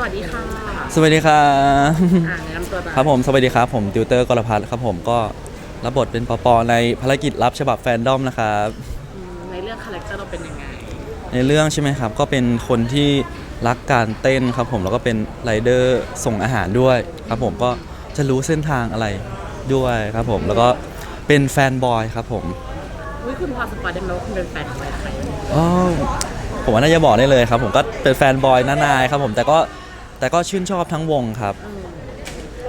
สวัสดีค่ะสวัสดีครับอ่าแนะนำตัวหน่อยครับผมสวัสดีครับผมติวเตอร์กรพัฒน์ครับผมก็รับบทเป็นปอปอในภารกิจรับฉบับแฟนดอมนะครับอืมในเรื่องคาแรคเตอร์เราเป็นยังไงในเรื่องใช่ไหมครับ ก็เป็นคนที่รักการเต้นครับผมแล้วก็เป็นไรเดอร์ส่งอาหารด้วยครับผมก็จะรู้เส้นทางอะไรด้วยครับผมแล้วก็เป็นแฟนบอยครับผมอุ้ยคุณพอสปอยได้ไหมว่าคุณเป็นแฟนของใครอ๋อผมว่าน่าจะบอกได้เลยครับ ผมก็เป็นแฟนบอยน้านายครับผมแต่ก็ แต่ก็ชื่นชอบทั้งวงครับ เออ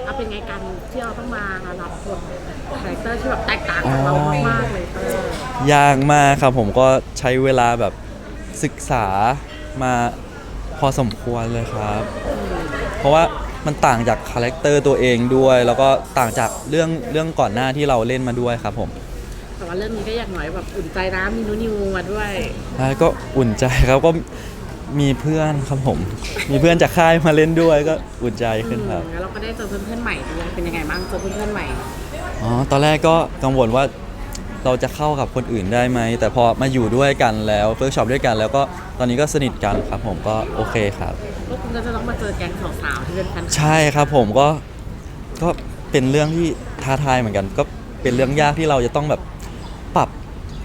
เอาเป็นไงการที่เราต้องมารับบทคาแรคเตอร์ที่แบบแตกต่างจากเรามากๆเลยเออยากมากครับผมก็ใช้เวลาแบบศึกษามาพอสมควรเลยครับ เพราะว่ามันต่างจากคาแรคเตอร์ตัวเองด้วย แล้วก็ต่างจากเรื่องเรื่องก่อนหน้าที่เราเล่นมาด้วยครับผมแต่ว่าเรื่องนี้ก็อย่างน้อยแบบอุ่นใจนะมีนูนิวมาด้วยแล้วก็อุ่นใจครับก็ มีเพื่อนครับผม มีเพื่อนจากค่ายมาเล่นด้วยก็อุ่นใจขึ้นครับอืมแล้วเราก็ได้เจอเพื่อนๆใหม่ด้วยเป็นยังไงบ้างเจอเพื่อนๆใหม่ อ๋อ ตอนแรกก็กังวลว่าเราจะเข้ากับคนอื่นได้ไหม แต่พอมาอยู่ด้วยกันแล้วเฟิร์กช็อปด้วยกัน แล้วก็ตอนนี้ก็สนิทกันครับผมก็โอเคครับพวกคุณก็จะต้องมาเจอแก๊งสาวๆที่เป็นแฟนคลับใช่ครับผมก็ก็เป็นเรื่องที่ท้าทายเหมือนกัน ก็เป็นเรื่องยากที่เราจะต้องแบบปรับ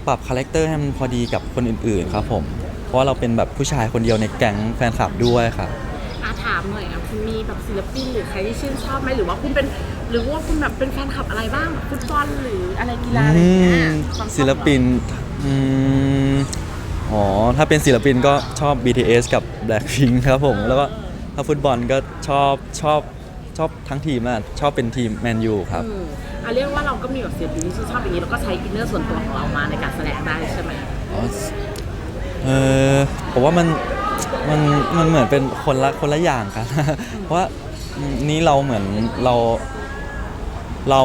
ปรับคาแรคเตอร์ให้มันพอดีกับคนอื่นๆครับผม เพราะว่าเราเป็นแบบผู้ชายคนเดียวในแก๊งแฟนคลับด้วยครับอาถามหน่อยอะคุณมีแบบศิลปินหรือใครที่ชื่นชอบไหมหรือว่าคุณเป็นหรือว่าคุณแบบเป็นแฟนคลับอะไรบ้างฟุตบอลหรืออะไรกีฬาอะไรอย่างเงี้ยอืมความชอบศิลปินอืมอ๋อ ถ้าเป็นศิลปินก็ชอบ BTS กับ Blackpink ครับผม แล้วก็ถ้าฟุตบอลก็ชอบชอบชอบทั้งทีมนะชอบเป็นทีมแมนยูครับ อืมอะเรียกว่าเราก็มีแบบศิลปินที่ชื่นชอบอย่างนี้แล้วก็ใช้อินเนอร์ส่วนตัวของเรามาในการแสดงได้ใช่ไหม อ๋อ เออผมว่ามันมันมันเหมือนเป็นคนละคนละอย่างกัน เพราะว่านี้เราเหมือนเราเรา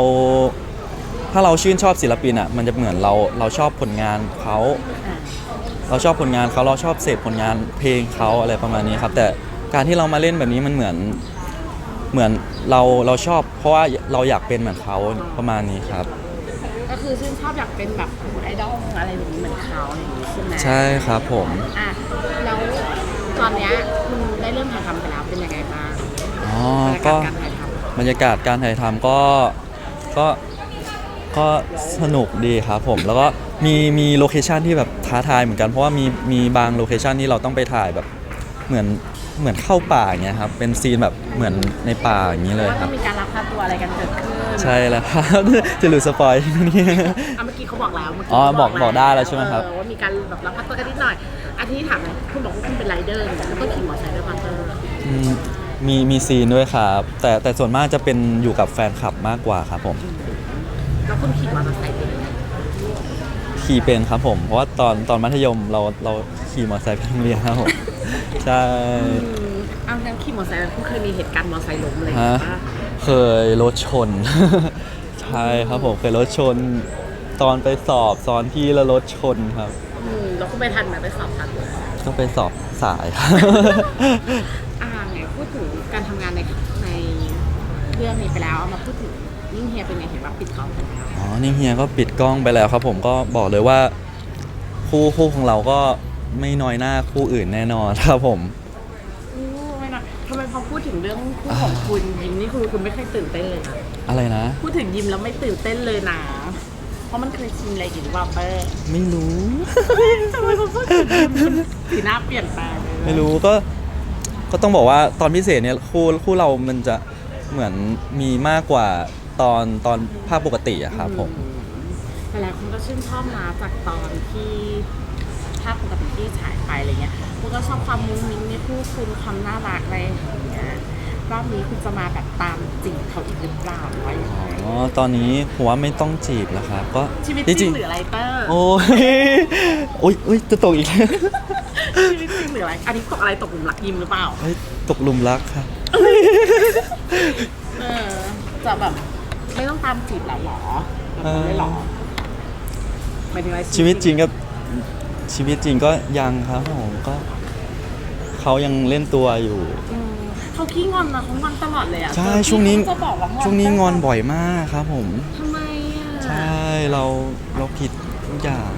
ถ้าเราชื่นชอบศิลปินอะมันจะเหมือนเราเราชอบผลงานเขาเราชอบผลงานเขาเราชอบเสพผลงานเพลงเขาอะไรประมาณนี้ครับ แต่การที่เรามาเล่นแบบนี้มันเหมือนเหมือนเราเราชอบ เพราะว่าเราอยากเป็นเหมือนเขาประมาณนี้ครับ ก็คือชื่นชอบอยากเป็นแบบไอดอลอะไรอย่างนี้เหมือนเขาอย่างนี้ใช่ไหมใช่ครับผม อะแล้วตอนเนี้ยคุณได้เริ่มถ่ายทำไปแล้วเป็นยังไงบ้างอ๋อ บรรยากาก็ศการถ่ายทำบรรยากาศการถ่ายทำก็ก็ก็สนุกดีครับผม แล้วก็มีมีโลเคชันที่แบบท้าทายเหมือนกัน เพราะว่ามีมีบางโลเคชันที่เราต้องไปถ่ายแบบ เหมือนเหมือนเข้าป่าอย่างเงี้ยครับเป็นซีนแบบเหมือนในป่าอย่างนี้เลยว่าคต้รัอบ งมีการรับค่าตัวอะไรกันเกิดขึ้นใช่แล้วครับ จะหลุดสปอยล์ไหมเนี่ย อะเมื่อกี้เขาบอกแล้วเมื่อกี้อ๋อเขาบอกบอกได้แล้วใช่ไหมครับ เออว่ามีการแบบรับค่าตัวกันนิดหน่อย อันที่ถามหน่อยคุณบอกว่าคุณเป็นไรเดอร์เนี่ยแล้วก็ขี่มอเตอร์ไซค์ด้วยพัตเตอร์อืมมีมีซีนด้วยครับ แต่แต่ส่วนมากจะเป็นอยู่กับแฟนคลับมากกว่าครับผม แล้วคุณขี่มอเตอร์ไซค์เป็นไหม ขี่เป็นครับผมเพราะว่าตอนตอนมัธยมเราเราขี่มอเตอร์ไซค์ไปโรงเรียนครับผมใช่อืมเอางั้นขี่มอเตอร์ไซค์คุณเคยมีเหตุการณ์มอเตอร์ไซค์ล้มอะไรอย่างฮะเงี้ยป่ะเคยรถชน ใช่ครับผมเคยรถชน ตอนไปสอบซ้อนพี่แล้วรถชนครับอืมแล้วคุณไปทันไหมไปสอบทันไหมต้องไปสอบสายครับอ่าไงพูดถึงการทำงานในในเรื่องนี้ไปแล้วเอามาพูด ถึงยิ่งเฮียเป็นไงเห็นว่าปิดกล้องไปแล้วอ๋อนี่เฮียก็ปิดกล้องไปแล้วครับผมก็บอกเลยว่า คู่คู่ของเราก็ไม่น้อยหน้าคู่อื่นแน่นอนครับผมอู้ไม่นะทำไมพอพูดถึงเรื่องคู่ของคุณยิมนี่คือคุณไม่เคยตื่นเต้นเลยนะอะไรนะ พูดถึงยิมแล้วไม่ตื่นเต้นเลยนะเพราะมันเคยชินอะไรอยู่หรือเปล่าเป้ไม่รู้ทำไมพอพูดถึงยิมมันสีหน้าเปลี่ยนแปลงเลยไม่รู้ก็ ก็ต้องบอกว่าตอนพิเศษเนี่ยคู่คู่เรามันจะเหมือนมีมากกว่า ตอนตอนภาพปกติอะครับผมอืแต่หลายคนก็ชื่นชอบนะจากตอนที่ภาพปกติที่ฉายไปอะไรเงี้ยคุณก็ชอบความมุ้งมิ้งในคู่คุณความน่ารักอะไรอย่างเงี้ยรอบนี้คุณจะมาแบบตามจีบเขาอีกหรือเปล่าหรือว่ายังไงอ๋อ ตอนนี้ผมว่าไม่ต้องจีบแล้วครับ ก็ชีวิตจจริริงงหรืออะไรเตอร์ๆโอ้ยโอ้ยอุ้ยจะตกอีกแล้วชีวิตจริงหรืออะไร อันนี้ตกอะไรตกหลุมรักยิมหรือเปล่าเฮ้ยตกหลุมรักครับ เออจะแบบ ไม่ต้องตามจีบแล้วหรอแบบนั้นเลยหรอหมายถึงอะไรชีวิตจริงก็ชีวิตจริงก็ยังครับผมก็เขายังเล่นตัวอยู่ อืมเขาขี้งอนนะเขางอนตลอดเลยอะใช่เจอพี่ช่วงนี้ เขาจะบอกว่างอนช่วงนี้งอนบ่อยมากครับผม ทำไมอะใช่เราเราผิดทุกอย่าง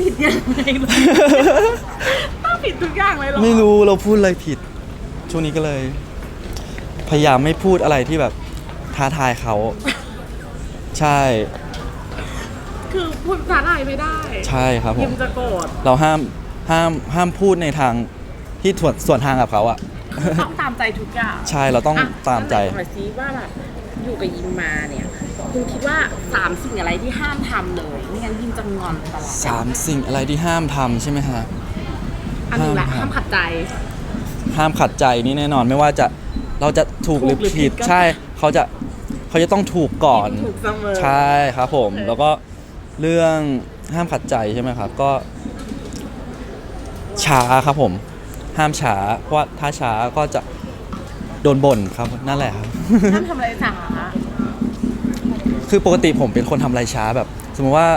ผิดยังไงต้องผิดทุกอย่างเลยเหรอไม่รู้เราพูดอะไรผิดจช่วงนี้ก็เลย พยายามไม่พูดอะไรที่แบบ ท้าทายเขา ใช่ คือพูดภาษาไทยไม่ได้ใช่ครับผยิมมจะโกรธเราห้ามห้ามห้ามพูดในทางที่ส่วนส่วนทางกับเขาอะต้องตามใจทุกอย่างใช่เราต้องะตามใจ แล้วไหนขอซีว่าแบบอยู่กับยิมมาเนี่ย คุณคิดว่าสามสิ่งอะไรที่ห้ามทำเลยไม่งั้นยิมจะงอนตลอดสามสิ่งอะไรที่ห้ามทำใช่ไหมฮะ อันหนึ่งแหละห้ามห้ามขัดใจ ห้ามขัดใจนี่แน่นอนไม่ว่าจะเราจะถูกหรือถูกหรือผิผิดดก็ ใช่ เขาจะ เขาจะต้องถูกก่อน ถูกเสมอ ใช่ครับผมเออแล้วก็เรื่องห้ามขัดใจใช่ไหมครับ ก็ช้าครับผม ห้ามช้าเพราะว่าถ้าช้าก็จะโดนบ่นครับนั่นแหละครับ ห้ามทำอะไรสั่งอะคือปกติผมเป็นคนทำอะไรช้าแบบ สมมติว่า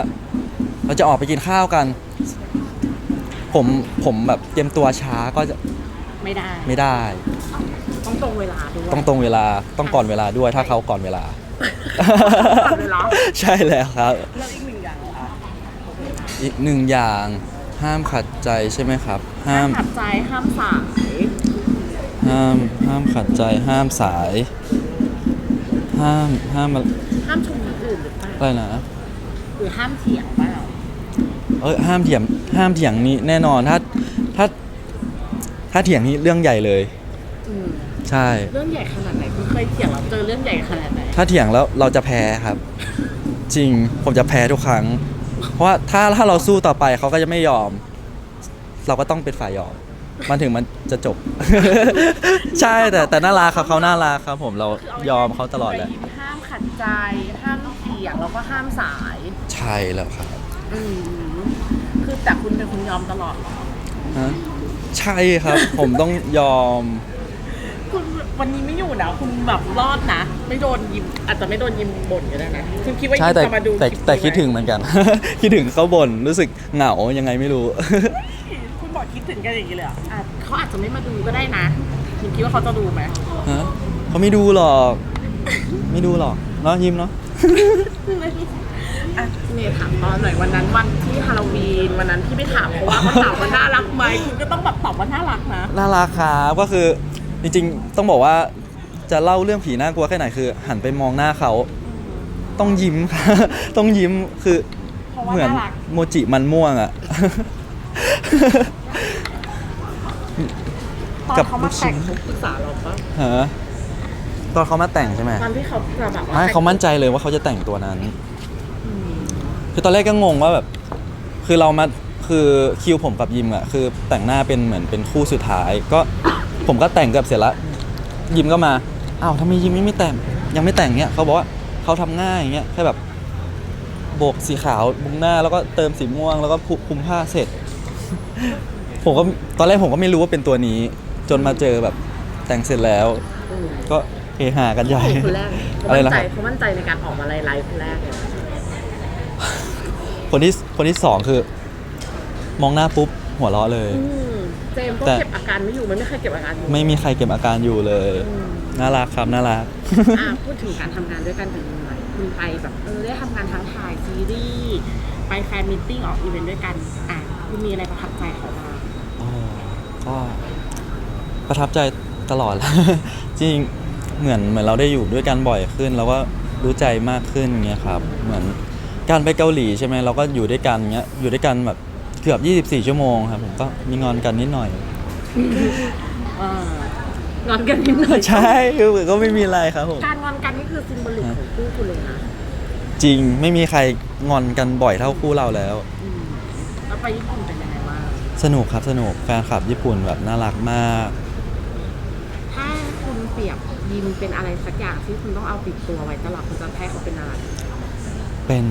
เราจะออกไปกินข้าวกัน ผมผมแบบเตรียมตัวช้าก็จะไม่ได้ ไม่ได้ ต้องตรงเวลาด้วยต้องตรงเวลาต้องก่อนเวลาด้วยถ้าเขาก่อนเวลาก่อนเวลา ใช่แล้วครับ แล้วอีกหนึ่งอย่างค่ะอีกหนึ่งอย่างห้ามขัดใจใช่ไหมครับ ห้าห้ามมขัดใจห้ามสายห้ามห้ามขัดใจห้ามสาย ห้ามห้ามอะห้ามชมคนอื่นหรือเปล่าอะไรนะ หรือห้ามเถียงเปล่าเออห้ามเถียงห้ามเถียงนี้แน่นอนถ้าถ้าถ้าเถียงนี้เรื่องใหญ่เลย อืม ใช่ เรื่องใหญ่ขนาดไหนคุณเคยเถียงแล้วเจอเรื่องใหญ่ขนาดไหน ถ้าเถียงแล้วเราจะแพ้ครับ จริงผมจะแพ้ทุกครั้ง เพราะว่าถ้าถ้าเราสู้ต่อไปเขาก็จะไม่ยอม เราก็ต้องเป็นฝ่ายยอม มันถึงมันจะจบ ใช่แต่แต่น่ารักครับเขาน่ารักครับ ผมเรายอมเขาตลอดแหละห้ามขัดใจ ห้ามเถียงแล้วก็ห้ามสาย ใช่แล้วครับอืมคือแต่คุณเป็นคนยอมตลอดเหรอ ฮะใช่ครับ ผมต้องยอม คุณวันนี้ไม่อยู่นะคุณแบบรอดนะ ไม่โดนยิม อาจจะไม่โดนยิมบ่นก็ได้นะคุณคิดว่ายิใช่มแต่จะมาดูแต่ลิปแต่นี้ไหมคิดถึงเหมือนกัน คิดถึงเขาบ่นรู้สึกเหงายังไงไม่รู้ คุณบอกคิดถึงกันอย่างนี้เลยเหรออะเขาอาจจะไม่มาดูก็ได้นะคุณคิดว่าเขาจะดูไหมฮะเขาไม่ดูหรอก ไม่ดูหรอกเนาะยิ้มเนาะอะเมย์ถามตอนหน่อยวันนั้นวันที่ฮาโลวีนวันนั้นที่ไม่ถามเพราะว่าเขาถามว่าน่ารักไหมคุณก็ต้องแบบตอบว่าน่ารักนะ น่ารักครับก็คือ จริงๆ ต้องบอกว่าจะเล่าเรื่องผีน่ากลัวแค่ไหนคือ หันไปมองหน้าเขา ต้องยิ้ม ต้องยิ้มคือเพราะว่าเหมือนน่ารักโมจิมันม่วงอะ ตอนกับเขามาแต่งเขาปรึกษาเราปะฮะตอนเขามาแต่งใช่ไหม ตอนที่เขาจะแบบว่าไม่เขามั่นใจเลยว่าเขาจะแต่งตัวนั้น คือตอนแรกก็งงว่าแบบ คือเรามา คือคิวผมกับยิมอะคือแต่งหน้าเป็นเหมือนเป็นคู่สุดท้าย ก็ ผมก็แต่งเกือบเสร็จแล้วยิมก็มาอ้าวทำไมยิมไม่แต่งยังไม่แต่งเนี้ยเขาบอกว่าเขาทำง่ายอย่างเงี้ยแค่แบบโบกสีขาวบุงหน้าแล้วก็เติมสีม่วงแล้วก็ผูกคลุมผ้าเสร็จ ผมก็ตอนแรกผมก็ไม่รู้ว่าเป็นตัวนี้ จนมาเจอแบบแต่งเสร็จแล้วอืมก็เฮฮากันใหญ่คนแรกเขาอะไรมั่นนะใจครับเขามั่นใจในการออกมาไลฟ์คนแรกเลยคนที่คนที่สองคือ มองหน้าปุ๊บหัวเราะเลยอื มเจมส์ก็แต่ เก็บอาการไม่อยู่มันไม่เคยเก็บอาการอยู่ไม่มีใครเก็บอาการอยู่เลย อืมน่ารักครับน่ารัก อะพูดถึงการทำงานด้วยกันถึงหน่อยคุณไปแบบเออได้ทำงานทั้งถ่ายซีรีส์ไปแฟนมิทติ้งออกอีเวนต์ด้วยกันอะคุณมีอะไรประทับใจเขาบ้างอ๋อก็ประทับใจตลอด จริงเหมือนเหมือนเราได้อยู่ด้วยกันบ่อยขึ้นเราก็รู้ใจมากขึ้นเงี้ยครับ เหมือนการไปเกาหลีใช่ไหมเราก็อยู่ด้วยกันเงี้ยอยู่ด้วยกันแบบ เกือบ 24 ชั่วโมงครับผมก็มีงอนกันนิดหน่อย เอองอนกันนิดหน่อยใช่คือก็ไม่มีอะไรครับผม การงอนกันนี่คือซิมโบลิกของคู่คุณเลยนะจริงไม่มีใครงอนกันบ่อยเท่าคู่เราแล้ว อืมแล้วไปญี่ปุ่นเป็นยังไงบ้างสนุกครับสนุกแฟนคลับญี่ปุ่นแบบน่ารักมาก ถ้าคุณเปรียบยิมเป็นอะไรสักอย่างที่คุณต้องเอาติดตัวไว้ตลอดคุณจะให้เขาเป็นอะไรเป็น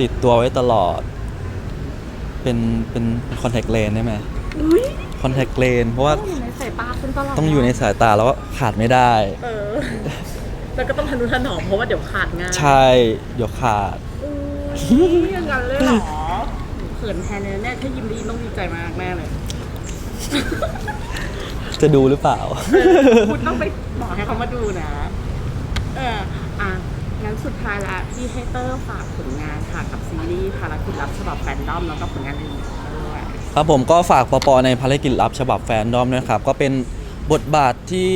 ติดตัวไว้ตลอด เป็นเป็นคอนแทคเลนได้ไหมอุ้ยคอนแทคเลน เพราะว่าต้องอยู่ในสายตาคุณตลอดต้องอยู่ในสายตาแล้วก็ขาดไม่ได้ เออ แล้วก็ต้องทนุถนอมเพราะว่าเดี๋ยวขาดง่ายใช่เดี๋ยวขาด อุ้ยอย่างนั้นเลยเหรอเขินแทนเลยแน่ถ้ายิมดีต้องดีใจมากแน่เลย จะดูหรือเปล่าเออคุณต้องไปบอกให้เขามาดูนะ เออ อะ งั้นสุดท้ายละพี่ให้เตอร์ฝากผลงานค่ะกับซีรีส์ภารกิจรับฉบับแฟนดอมแล้วก็ผลงานอื่นๆด้วยครับผมก็ฝากปอปอในภารกิจลับฉบับแฟนดอมด้วยครับ ก็เป็นบทบาทที่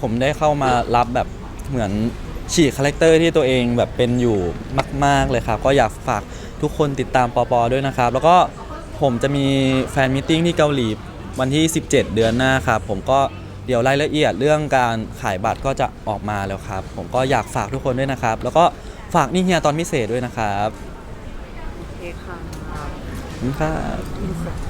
ผมได้เข้ามารับแบบเหมือนฉีกคาแรคเตอร์ที่ตัวเองแบบเป็นอยู่มาก ๆเลยครับ ก็อยากฝากทุกคนติดตามปอปอด้วยนะครับ แล้วก็ผมจะมีแฟนมิทติ้งที่เกาหลีวันที่ 17 เดือนหน้าครับผมก็ เดี๋ยวรายละเอียดเรื่องการขายบัตรก็จะออกมาแล้วครับ ผมก็อยากฝากทุกคนด้วยนะครับ แล้วก็ฝากนี่เฮียตอนพิเศษด้วยนะครับโอเคค่ะขอบคุณครับ